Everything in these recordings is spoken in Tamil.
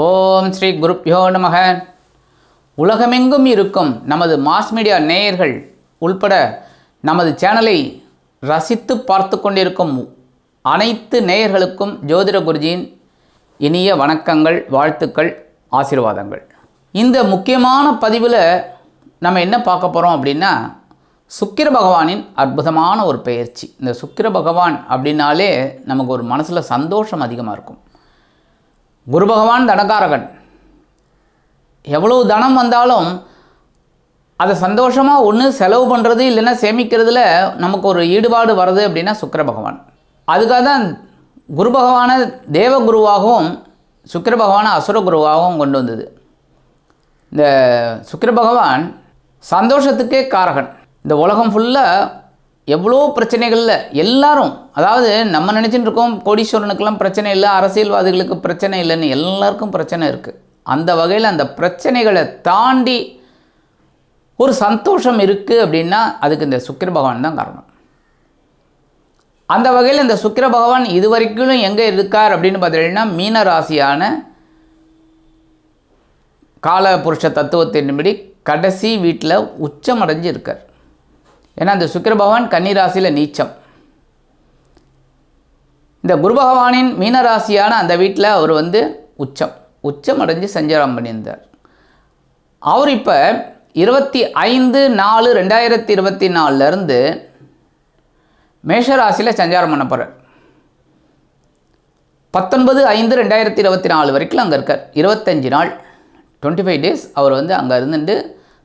ஓம் ஸ்ரீ குருப்யோ நமக. உலகமெங்கும் இருக்கும் நமது மாஸ் மீடியா நேயர்கள் உள்பட நமது சேனலை ரசித்து பார்த்து கொண்டிருக்கும் அனைத்து நேயர்களுக்கும் ஜோதிட குருஜியின் இனிய வணக்கங்கள் வாழ்த்துக்கள் ஆசீர்வாதங்கள். இந்த முக்கியமான பதிவில் நம்ம என்ன பார்க்க போகிறோம் அப்படின்னா சுக்கிர பகவானின் அற்புதமான ஒரு பெயர்ச்சி. இந்த சுக்கிர பகவான் அப்படின்னாலே நமக்கு ஒரு மனசில் சந்தோஷம் அதிகமாக இருக்கும். குரு பகவான் தனகாரகன் எவ்வளவு தனம் வந்தாலும் அதை சந்தோஷமாக ஒன்று செலவு பண்ணுறது இல்லைன்னா சேமிக்கிறதுல நமக்கு ஒரு ஈடுபாடு வருது அப்படின்னா சுக்கர பகவான். அதுக்காக தான் குரு பகவானை தேவகுருவாகவும் சுக்கர பகவானை அசுர குருவாகவும் கொண்டு வந்தது. இந்த சுக்கர பகவான் சந்தோஷத்துக்கே காரகன். இந்த உலகம் ஃபுல்லாக எவ்வளோ பிரச்சனைகளில் எல்லாரும் அதாவது நம்ம நினச்சிட்டு இருக்கோம் கோடீஸ்வரனுக்கெல்லாம் பிரச்சனை இல்லை அரசியல்வாதிகளுக்கு பிரச்சனை இல்லைன்னு எல்லாருக்கும் பிரச்சனை இருக்குது அந்த வகையில் அந்த பிரச்சனைகளை தாண்டி ஒரு சந்தோஷம் இருக்குது அப்படின்னா அதுக்கு இந்த சுக்கிர பகவான் தான் காரணம். அந்த வகையில் இந்த சுக்கிர பகவான் இது வரைக்கும் எங்கே இருக்கார் அப்படின்னு பார்த்தீங்கன்னா மீன ராசியான கால புருஷ தத்துவத்தின்படி கடைசி வீட்டில் உச்சமடைஞ்சு இருக்கார். ஏன்னா அந்த சுக்கிர பகவான் கன்னிராசியில் நீச்சம். இந்த குரு பகவானின் மீன ராசியான அந்த வீட்டில் அவர் வந்து உச்சம். உச்சம் அடைஞ்சு சஞ்சாரம் பண்ணியிருந்தார். அவர் இப்போ இருபத்தி ஐந்து நாலு ரெண்டாயிரத்தி இருபத்தி நாலுலேருந்து மேஷராசியில் சஞ்சாரம் பண்ண போகிறார் பத்தொன்பது ஐந்து ரெண்டாயிரத்தி இருபத்தி நாலு வரைக்கும் அங்கே இருக்கார். இருபத்தஞ்சி நாள் டுவெண்ட்டி ஃபைவ் டேஸ் அவர் வந்து அங்கே இருந்துட்டு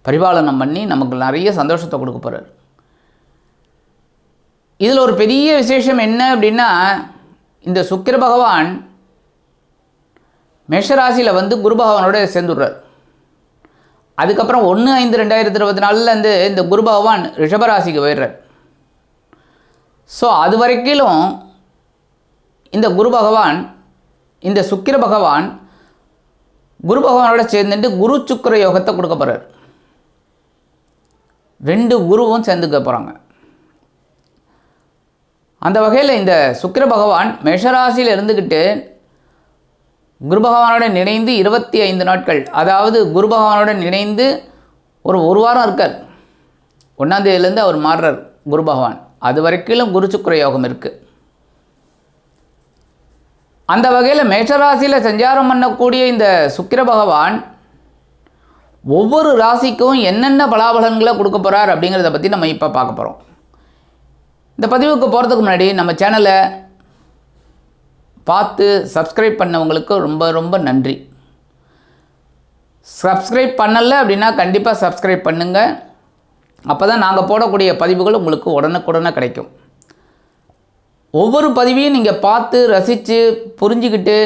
பரிபாலனம் பண்ணி நமக்கு நிறைய சந்தோஷத்தை கொடுக்க போகிறார் இதில் ஒரு பெரிய விசேஷம் என்ன அப்படின்னா இந்த சுக்கிர பகவான் மேஷராசியில் வந்து குரு பகவானோட சேர்ந்துடுறார். அதுக்கப்புறம் ஒன்று ஐந்து ரெண்டாயிரத்தி இருபத்தி நாலுலேருந்து இந்த குரு பகவான் ரிஷபராசிக்கு போயிடுறார். ஸோ அது வரைக்கும் இந்த குரு பகவான் இந்த சுக்கிர பகவான் குரு பகவானோட சேர்ந்துட்டு குரு சுக்கிர யோகத்தை கொடுக்க போகிறார் ரெண்டு குருவும் சேர்ந்துக்க போகிறாங்க அந்த வகையில் இந்த சுக்கிர பகவான் மேஷராசியில் இருந்துக்கிட்டு குரு பகவானுடன் இணைந்து இருபத்தி ஐந்து நாட்கள் அதாவது குரு பகவானுடன் இணைந்து ஒரு ஒரு வாரம் இருக்கார். ஒன்றாந்தேதியிலேருந்து அவர் மாறுறார் குரு பகவான். அது வரைக்கும் குரு சுக்கர யோகம் இருக்குது அந்த வகையில் மேஷராசியில் சஞ்சாரம் பண்ணக்கூடிய இந்த சுக்கிர பகவான் ஒவ்வொரு ராசிக்கும் என்னென்ன பலாபலன்களை கொடுக்க போகிறார் அப்படிங்கிறத பற்றி நம்ம இப்போ பார்க்க போகிறோம் இந்த பதிவுக்கு போகிறதுக்கு முன்னாடி நம்ம சேனலை பார்த்து சப்ஸ்கிரைப் பண்ணவங்களுக்கு ரொம்ப ரொம்ப நன்றி. சப்ஸ்கிரைப் பண்ணலை அப்படின்னா கண்டிப்பாக சப்ஸ்கிரைப் பண்ணுங்கள் அப்போ தான் நாங்கள் போடக்கூடிய பதிவுகள் உங்களுக்கு உடனுக்குடனே கிடைக்கும். ஒவ்வொரு பதிவையும் நீங்கள் பார்த்து ரசித்து புரிஞ்சுக்கிட்டு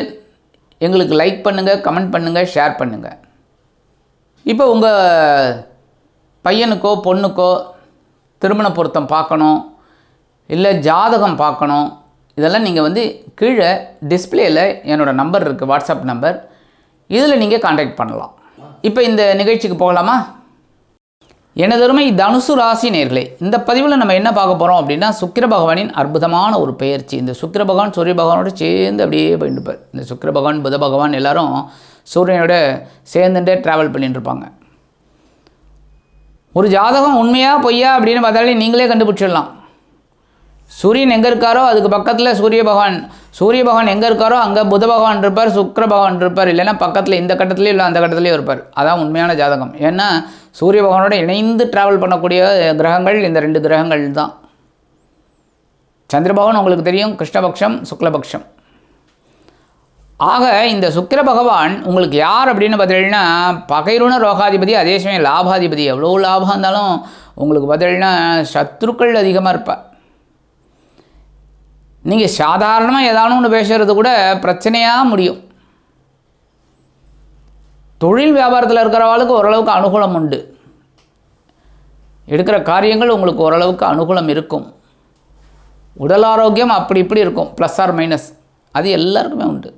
எங்களுக்கு லைக் பண்ணுங்கள் கமெண்ட் பண்ணுங்கள் ஷேர் பண்ணுங்கள் இப்போ உங்கள் பையனுக்கோ பொண்ணுக்கோ திருமண பொருத்தம் பார்க்கணும். இல்லை ஜாதகம் பார்க்கணும். இதெல்லாம் நீங்கள் வந்து கீழே டிஸ்பிளேயில் என்னோடய நம்பர் இருக்குது வாட்ஸ்அப் நம்பர் இதில் நீங்கள் காண்டாக்ட் பண்ணலாம். இப்போ இந்த நிகழ்ச்சிக்கு போகலாமா? எனதருமை தனுசு ராசி நேர்களே இந்த பதிவில் நம்ம என்ன பார்க்க போகிறோம் அப்படின்னா சுக்கிர பகவானின் அற்புதமான ஒரு பெயர்ச்சி. இந்த சுக்கிர பகவான் சூரிய பகவானோட சேர்ந்து அப்படியே போயிட்டுப்பார் இந்த சுக்கிர பகவான் புத பகவான் எல்லாரும் சூரியனோட சேர்ந்துட்டே ட்ராவல் பண்ணிட்டு இருப்பாங்க ஒரு ஜாதகம் உண்மையாக பொய்யா அப்படின்னு பார்த்தாலே நீங்களே கண்டுபிடிச்சிடலாம். சூரியன் எங்கே இருக்காரோ அதுக்கு பக்கத்தில் சூரிய பகவான். சூரிய பகவான் எங்கே இருக்காரோ அங்கே புத பகவான் இருப்பார் சுக்கிர பகவான் இருப்பார். இல்லைன்னா பக்கத்தில் இந்த கட்டத்துலேயும் இல்லை அந்த கட்டத்துலேயும் இருப்பார். அதான் உண்மையான ஜாதகம். ஏன்னா சூரிய பகவானோட இணைந்து ட்ராவல் பண்ணக்கூடிய கிரகங்கள் இந்த ரெண்டு கிரகங்கள் தான். சந்திர பகவான் உங்களுக்கு தெரியும் கிருஷ்ணபக்ஷம் சுக்லபக்ஷம். ஆக இந்த சுக்கிர பகவான் உங்களுக்கு யார் அப்படின்னு பார்த்தீங்கன்னா பகைருண ரோகாதிபதி அதே சமயம் லாபாதிபதி. எவ்வளோ லாபம் இருந்தாலும் உங்களுக்கு பார்த்தீங்கன்னா சத்ருக்கள் அதிகமாக இருப்பார் நீங்கள் சாதாரணமாக ஏதானு ஒன்று பேசுகிறது கூட பிரச்சனையாக முடியும். தொழில் வியாபாரத்தில் இருக்கிறவாளுக்கு ஓரளவுக்கு அனுகூலம் உண்டு. எடுக்கிற காரியங்கள் உங்களுக்கு ஓரளவுக்கு அனுகூலம் இருக்கும். உடல் ஆரோக்கியம் அப்படி இப்படி இருக்கும். ப்ளஸ் ஆர் மைனஸ் அது எல்லாருக்குமே உண்டு.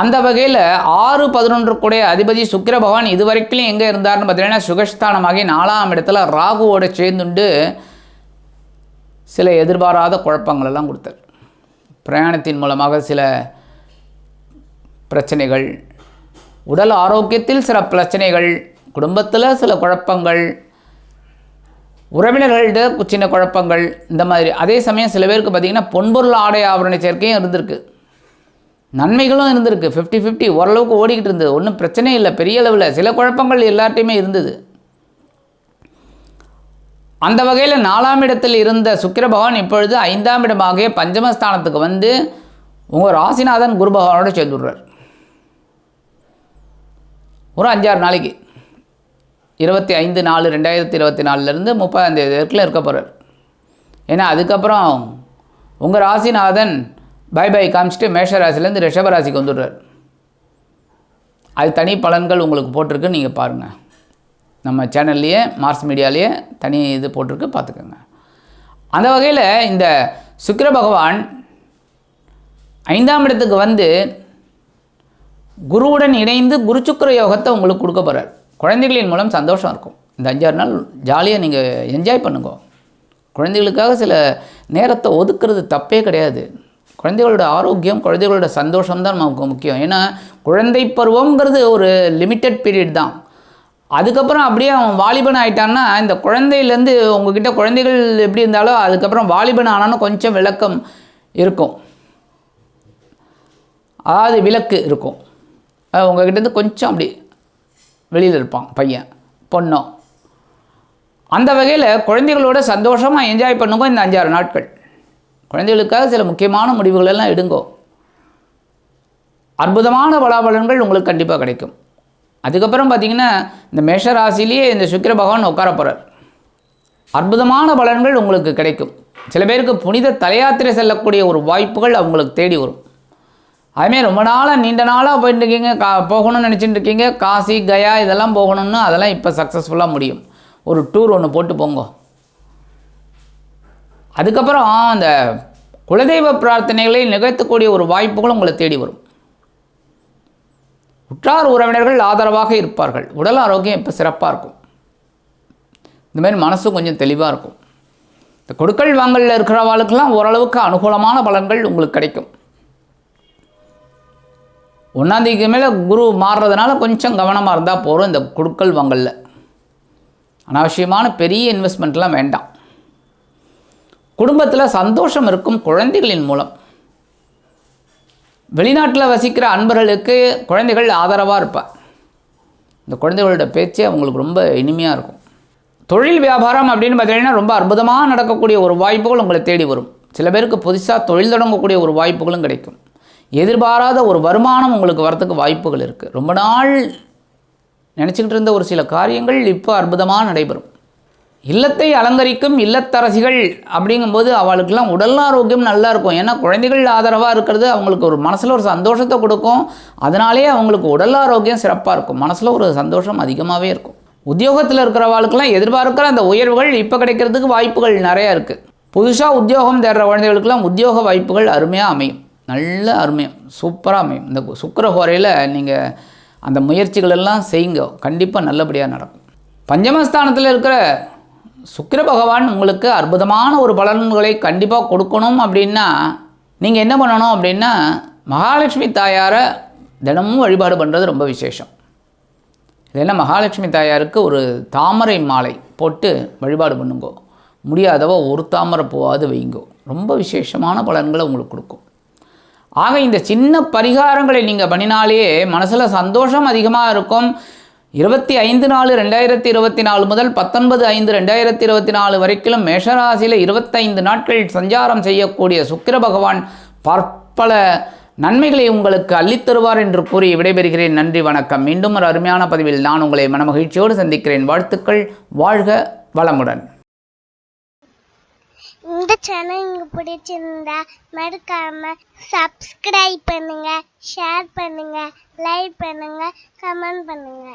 அந்த வகையில் ஆறு பதினொன்று கூட அதிபதி சுக்கிர பகவான் இதுவரைக்கும் எங்கே இருந்தார்னு பார்த்தீங்கன்னா சுகஸ்தானமாகி நாலாம் இடத்துல ராகுவோட சேர்ந்துண்டு சில எதிர்பாராத குழப்பங்களெல்லாம் கொடுத்தார் பிரயாணத்தின் மூலமாக சில பிரச்சனைகள் உடல் ஆரோக்கியத்தில் சில பிரச்சனைகள் குடும்பத்தில் சில குழப்பங்கள் உறவினர்கள்ட்ட சின்ன குழப்பங்கள் இந்த மாதிரி. அதே சமயம் சில பேருக்கு பார்த்திங்கன்னா பொன்பொருள் ஆடை ஆபரண சேர்க்கையும் இருந்திருக்கு. நன்மைகளும் இருந்திருக்கு. ஃபிஃப்டி ஃபிஃப்டி ஓரளவுக்கு ஓடிக்கிட்டு இருந்தது. ஒன்றும் பிரச்சனை இல்லை. பெரிய அளவில் சில குழப்பங்கள் எல்லார்ட்டையுமே இருந்தது. அந்த வகையில் நாலாம் இடத்தில் இருந்த சுக்கிர பகவான் இப்பொழுது ஐந்தாம் இடமாக பஞ்சமஸ்தானத்துக்கு வந்து உங்கள் ராசிநாதன் குரு பகவானோட சேர்ந்துடுறார். ஒரு அஞ்சாறு நாளைக்கு. இருபத்தி ஐந்து நாலு ரெண்டாயிரத்தி இருபத்தி நாலுலேருந்து முப்பதாந்தேதி வரைக்கும் இருக்க போகிறார் ஏன்னா அதுக்கப்புறம் உங்கள் ராசிநாதன் பை பை காமிச்சிட்டு மேஷ ராசிலேருந்து ரிஷப ராசிக்கு வந்துடுறார். அது தனி பலன்கள் உங்களுக்கு போட்டிருக்கு நீங்கள் பாருங்கள் நம்ம சேனல்லையே மார்ஸ் மீடியாலேயே தனி இது போட்டிருக்கு பார்த்துக்கோங்க. அந்த வகையில் இந்த சுக்கிர பகவான் ஐந்தாம் இடத்துக்கு வந்து குருவுடன் இணைந்து குரு சுக்கர யோகத்தை உங்களுக்கு கொடுக்க போகிறார் குழந்தைகளின் மூலம் சந்தோஷம் இருக்கும். இந்த அஞ்சாறு நாள் ஜாலியாக நீங்கள் என்ஜாய் பண்ணுங்க. குழந்தைகளுக்காக சில நேரத்தை ஒதுக்குறது தப்பே கிடையாது. குழந்தைகளோட ஆரோக்கியம் குழந்தைகளோட சந்தோஷம் தான் நமக்கு முக்கியம். ஏன்னா குழந்தை பருவங்கிறது ஒரு லிமிட்டட் பீரியட் தான். அதுக்கப்புறம் அப்படியே அவன் வாலிபன் ஆயிட்டான்னா இந்த குழந்தையிலேருந்து உங்ககிட்ட குழந்தைகள் எப்படி இருந்தாலோ அதுக்கப்புறம் வாலிபன் ஆனாலும் கொஞ்சம் விளக்கம் இருக்கும். அதாவது விளக்கு இருக்கும். அது கொஞ்சம் அப்படி வெளியில் இருப்பான் பையன் பொண்ணோ. அந்த வகையில் குழந்தைகளோட சந்தோஷமாக என்ஜாய் பண்ணுங்க இந்த அஞ்சாறு நாட்கள். குழந்தைகளுக்காக சில முக்கியமான முடிவுகள் எல்லாம் எடுங்கோ. அற்புதமான பலாபலன்கள் உங்களுக்கு கண்டிப்பாக கிடைக்கும். அதுக்கப்புறம் பார்த்தீங்கன்னா இந்த மேஷ ராசிலேயே இந்த சுக்கிர பகவான் உட்கார போகிறார் அற்புதமான பலன்கள் உங்களுக்கு கிடைக்கும். சில பேருக்கு புனித தலையாத்திரை செல்லக்கூடிய ஒரு வாய்ப்புகள் அவங்களுக்கு தேடி வரும். அதுமாரி ரொம்ப நாளாக நீண்ட நாளாக போயிட்டு இருக்கீங்க கா போகணும்னு நினச்சிட்டு இருக்கீங்க காசி கயா இதெல்லாம் போகணும்னு அதெல்லாம் இப்போ சக்ஸஸ்ஃபுல்லாக முடியும். ஒரு டூர் ஒன்று போட்டு போங்க. அதுக்கப்புறம் அந்த குலதெய்வ பிரார்த்தனைகளை நிகழ்த்தக்கூடிய ஒரு வாய்ப்புகளும் உங்களை தேடி வரும். உற்றார் உறவினர்கள் ஆதரவாக இருப்பார்கள். உடல் ஆரோக்கியம் இப்போ சிறப்பாக இருக்கும். இந்த மாதிரி மனசும் கொஞ்சம் தெளிவாக இருக்கும். இந்த கொடுக்கல் வாங்கலில் இருக்கிறவாளுக்கெல்லாம் ஓரளவுக்கு அனுகூலமான பலன்கள் உங்களுக்கு கிடைக்கும். ஒன்றாந்தேதிக்கு மேலே குரு மாறுறதுனால கொஞ்சம் கவனமாக இருந்தால் போகிறோம் இந்த கொடுக்கல் வாங்கலில். அனாவசியமான பெரிய இன்வெஸ்ட்மெண்ட்லாம் வேண்டாம். குடும்பத்தில் சந்தோஷம் இருக்கும் குழந்தைகளின் மூலம். வெளிநாட்டில் வசிக்கிற அன்பர்களுக்கு குழந்தைகள் ஆதரவாக இருப்பேன் இந்த குழந்தைகளோட பேச்சே அவங்களுக்கு ரொம்ப இனிமையாக இருக்கும். தொழில் வியாபாரம் அப்படின்னு பார்த்தீங்கன்னா ரொம்ப அற்புதமாக நடக்கக்கூடிய ஒரு வாய்ப்புகள் உங்களை தேடி வரும். சில பேருக்கு புதுசாக தொழில் தொடங்கக்கூடிய ஒரு வாய்ப்புகளும் கிடைக்கும். எதிர்பாராத ஒரு வருமானம் உங்களுக்கு வரத்துக்கு வாய்ப்புகள் இருக்குது ரொம்ப நாள் நினச்சிக்கிட்டு இருந்த ஒரு சில காரியங்கள் இப்போ அற்புதமாக நடைபெறும். இல்லத்தை அலங்கரிக்கும் இல்லத்தரசிகள் அப்படிங்கும்போது அவளுக்கெல்லாம் உடல் ஆரோக்கியம் நல்லா இருக்கும். ஏன்னா குழந்தைகள் ஆதரவாக இருக்கிறது அவங்களுக்கு ஒரு மனசில் ஒரு சந்தோஷத்தை கொடுக்கும். அதனாலேயே அவங்களுக்கு உடல் ஆரோக்கியம் சிறப்பாக இருக்கும். மனசில் ஒரு சந்தோஷம் அதிகமாகவே இருக்கும். உத்தியோகத்தில் இருக்கிறவாளுக்கெல்லாம் எதிர்பார்க்குற அந்த உயர்வுகள் இப்போ கிடைக்கிறதுக்கு வாய்ப்புகள் நிறையா இருக்குது புதுசாக உத்தியோகம் தேடுற குழந்தைகளுக்கெல்லாம் உத்தியோக வாய்ப்புகள் அருமையாக அமையும். நல்ல அருமையும் சூப்பராக அமையும். இந்த சுக்கர ஹோரையில் நீங்கள் அந்த முயற்சிகளெல்லாம் செய்யுங்க. கண்டிப்பாக நல்லபடியாக நடக்கும். பஞ்சமஸ்தானத்தில் இருக்கிற சுக்கிர பகவான் உங்களுக்கு அற்புதமான ஒரு பலன்களை கண்டிப்பாக கொடுக்கணும் அப்படின்னா நீங்கள் என்ன பண்ணணும் அப்படின்னா மகாலட்சுமி தாயாரை தினமும் வழிபாடு பண்ணுறது ரொம்ப விசேஷம். இல்லைன்னா மகாலட்சுமி தாயாருக்கு ஒரு தாமரை மாலை போட்டு வழிபாடு பண்ணுங்கோ. முடியாதவ ஒரு தாமரை போவாது வைங்கோ. ரொம்ப விசேஷமான பலன்களை உங்களுக்கு கொடுக்கும். ஆக இந்த சின்ன பரிகாரங்களை நீங்கள் பண்ணினாலே மனசில் சந்தோஷம் அதிகமாக இருக்கும். இருபத்தி ஐந்து நாலு ரெண்டாயிரத்தி இருபத்தி நாலு முதல் பத்தொன்பது ஐந்து ரெண்டாயிரத்தி இருபத்தி நாலு வரைக்கும் மேஷராசியில் இருபத்தைந்து நாட்கள் சஞ்சாரம் செய்யக்கூடிய சுக்கிர பகவான் பற்பல நன்மைகளை உங்களுக்கு அள்ளித்தருவார் என்று கூறி விடைபெறுகிறேன். நன்றி வணக்கம். மீண்டும் ஒரு அருமையான பதிவில் நான் உங்களை மனமகிழ்ச்சியோடு சந்திக்கிறேன். வாழ்த்துக்கள். வாழ்க வளமுடன். இந்த சேனல் உங்களுக்கு பிடிச்சிருந்தா மறக்காம சப்ஸ்கிரைப் பண்ணுங்க ஷேர் பண்ணுங்க லைக் பண்ணுங்க கமெண்ட் பண்ணுங்க.